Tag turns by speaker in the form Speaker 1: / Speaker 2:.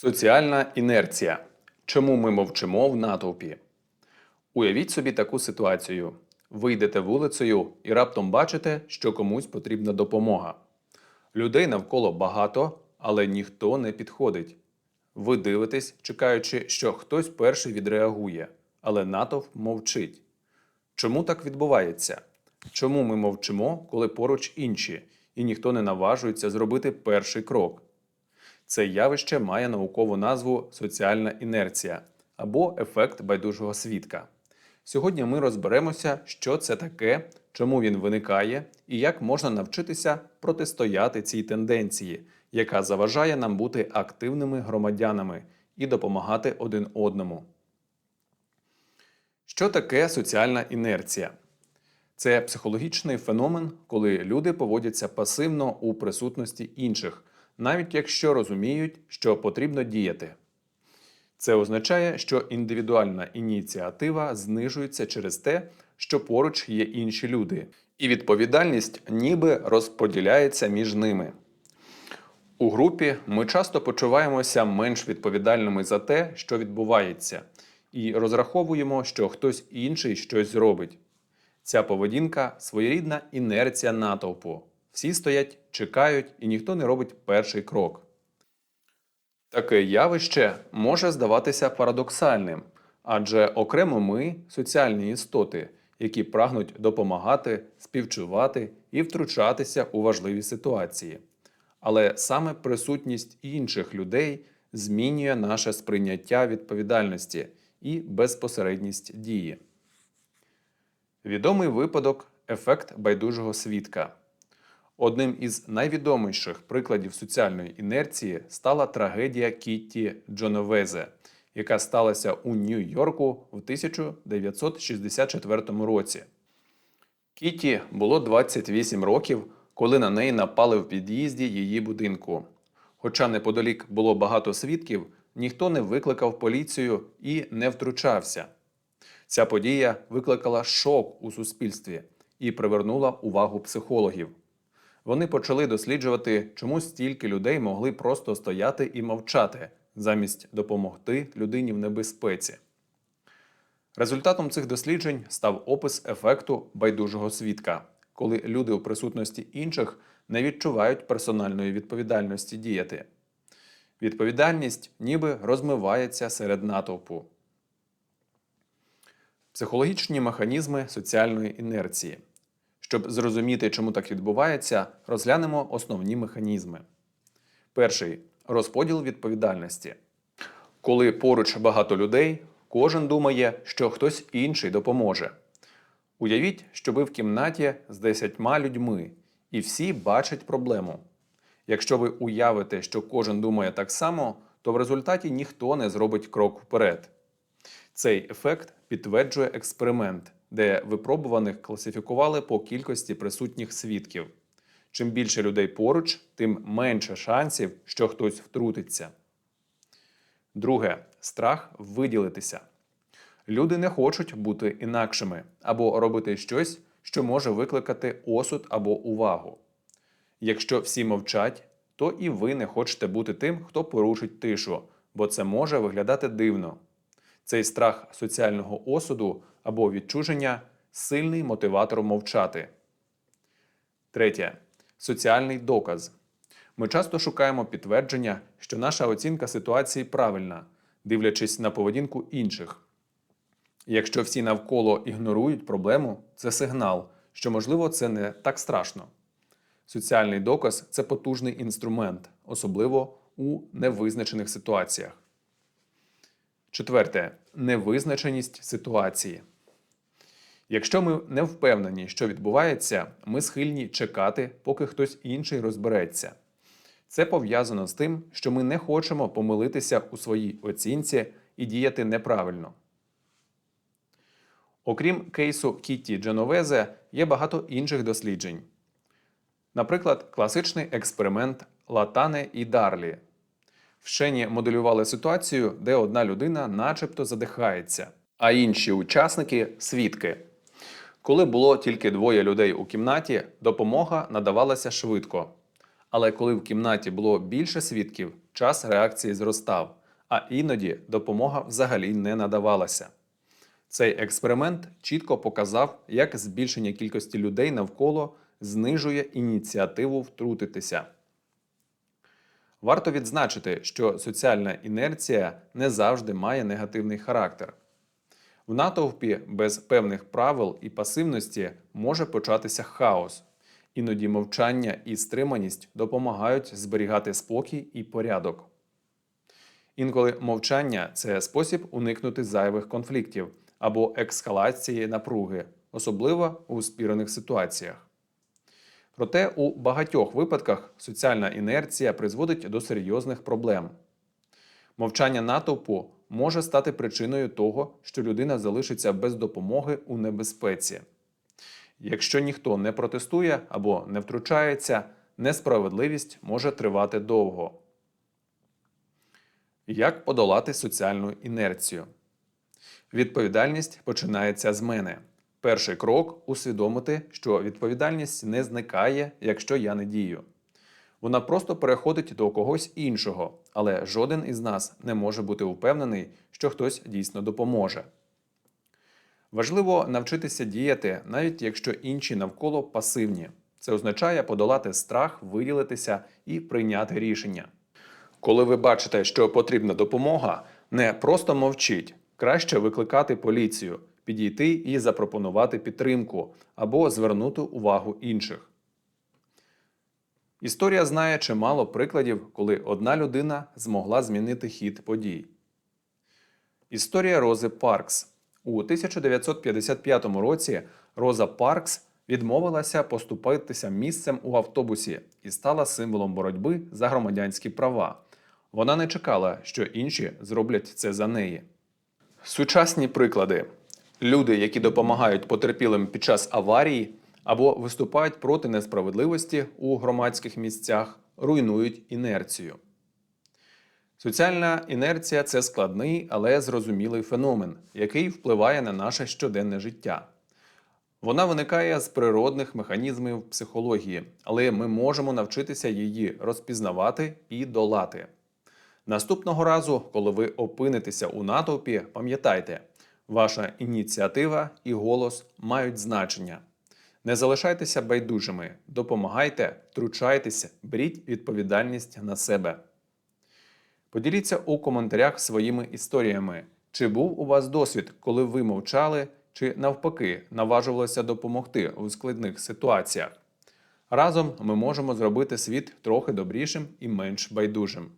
Speaker 1: Соціальна інерція. Чому ми мовчимо в натовпі? Уявіть собі таку ситуацію. Ви йдете вулицею і раптом бачите, що комусь потрібна допомога. Людей навколо багато, але ніхто не підходить. Ви дивитесь, чекаючи, що хтось перший відреагує, але натовп мовчить. Чому так відбувається? Чому ми мовчимо, коли поруч інші, і ніхто не наважується зробити перший крок? Це явище має наукову назву соціальна інерція або ефект байдужого свідка. Сьогодні ми розберемося, що це таке, чому він виникає і як можна навчитися протистояти цій тенденції, яка заважає нам бути активними громадянами і допомагати один одному. Що таке соціальна інерція? Це психологічний феномен, коли люди поводяться пасивно у присутності інших, навіть якщо розуміють, що потрібно діяти. Це означає, що індивідуальна ініціатива знижується через те, що поруч є інші люди, і відповідальність ніби розподіляється між ними. У групі ми часто почуваємося менш відповідальними за те, що відбувається, і розраховуємо, що хтось інший щось зробить. Ця поведінка своєрідна інерція натовпу. Всі стоять, чекають, і ніхто не робить перший крок. Таке явище може здаватися парадоксальним, адже окремо ми соціальні істоти, які прагнуть допомагати, співчувати і втручатися у важливі ситуації. Але саме присутність інших людей змінює наше сприйняття відповідальності і безпосередність дії. Відомий випадок ефект байдужого свідка. Одним із найвідоміших прикладів соціальної інерції стала трагедія Кітті Джоновезе, яка сталася у Нью-Йорку в 1964 році. Кіті було 28 років, коли на неї напали в під'їзді її будинку. Хоча неподалік було багато свідків, ніхто не викликав поліцію і не втручався. Ця подія викликала шок у суспільстві і привернула увагу психологів. Вони почали досліджувати, чому стільки людей могли просто стояти і мовчати, замість допомогти людині в небезпеці. Результатом цих досліджень став опис ефекту байдужого свідка, коли люди у присутності інших не відчувають персональної відповідальності діяти. Відповідальність ніби розмивається серед натовпу. Психологічні механізми соціальної інерції. Щоб зрозуміти, чому так відбувається, розглянемо основні механізми. Перший розподіл відповідальності. Коли поруч багато людей, кожен думає, що хтось інший допоможе. Уявіть, що ви в кімнаті з десятьма людьми, і всі бачать проблему. Якщо ви уявите, що кожен думає так само, то в результаті ніхто не зробить крок вперед. Цей ефект підтверджує експеримент, де випробуваних класифікували по кількості присутніх свідків. Чим більше людей поруч, тим менше шансів, що хтось втрутиться. Друге страх виділитися. Люди не хочуть бути інакшими або робити щось, що може викликати осуд або увагу. Якщо всі мовчать, то і ви не хочете бути тим, хто порушить тишу, бо це може виглядати дивно. Цей страх соціального осуду або відчуження сильний мотиватор мовчати. Третє. Соціальний доказ. Ми часто шукаємо підтвердження, що наша оцінка ситуації правильна, дивлячись на поведінку інших. Якщо всі навколо ігнорують проблему, це сигнал, що, можливо, це не так страшно. Соціальний доказ це потужний інструмент, особливо у невизначених ситуаціях. Четверте невизначеність ситуації. Якщо ми не впевнені, що відбувається, ми схильні чекати, поки хтось інший розбереться. Це пов'язано з тим, що ми не хочемо помилитися у своїй оцінці і діяти неправильно. Окрім кейсу Кітті Дженовезе, є багато інших досліджень. Наприклад, класичний експеримент Латане і Дарлі. Вчені моделювали ситуацію, де одна людина начебто задихається, а інші учасники свідки. Коли було тільки двоє людей у кімнаті, допомога надавалася швидко. Але коли в кімнаті було більше свідків, час реакції зростав, а іноді допомога взагалі не надавалася. Цей експеримент чітко показав, як збільшення кількості людей навколо знижує ініціативу втрутитися. Варто відзначити, що соціальна інерція не завжди має негативний характер. В натовпі без певних правил і пасивності може початися хаос. Іноді мовчання і стриманість допомагають зберігати спокій і порядок. Інколи мовчання це спосіб уникнути зайвих конфліктів або ескалації напруги, особливо у спірених ситуаціях. Проте у багатьох випадках соціальна інерція призводить до серйозних проблем. Мовчання натовпу може стати причиною того, що людина залишиться без допомоги у небезпеці. Якщо ніхто не протестує або не втручається, несправедливість може тривати довго. Як подолати соціальну інерцію? Відповідальність починається з мене. Перший крок усвідомити, що відповідальність не зникає, якщо я не дію. Вона просто переходить до когось іншого, але жоден із нас не може бути впевнений, що хтось дійсно допоможе. Важливо навчитися діяти, навіть якщо інші навколо пасивні. Це означає подолати страх, виділитися і прийняти рішення. Коли ви бачите, що потрібна допомога, не просто мовчіть, краще викликати поліцію, підійти і запропонувати підтримку або звернути увагу інших. Історія знає чимало прикладів, коли одна людина змогла змінити хід подій. Історія Рози Паркс. У 1955 році Роза Паркс відмовилася поступитися місцем у автобусі і стала символом боротьби за громадянські права. Вона не чекала, що інші зроблять це за неї. Сучасні приклади: люди, які допомагають потерпілим під час аварії або виступають проти несправедливості у громадських місцях, руйнують інерцію. Соціальна інерція це складний, але зрозумілий феномен, який впливає на наше щоденне життя. Вона виникає з природних механізмів психології, але ми можемо навчитися її розпізнавати і долати. Наступного разу, коли ви опинитеся у натовпі, пам'ятайте, ваша ініціатива і голос мають значення. Не залишайтеся байдужими, допомагайте, втручайтеся, беріть відповідальність на себе. Поділіться у коментарях своїми історіями. Чи був у вас досвід, коли ви мовчали, чи навпаки наважувалися допомогти у складних ситуаціях? Разом ми можемо зробити світ трохи добрішим і менш байдужим.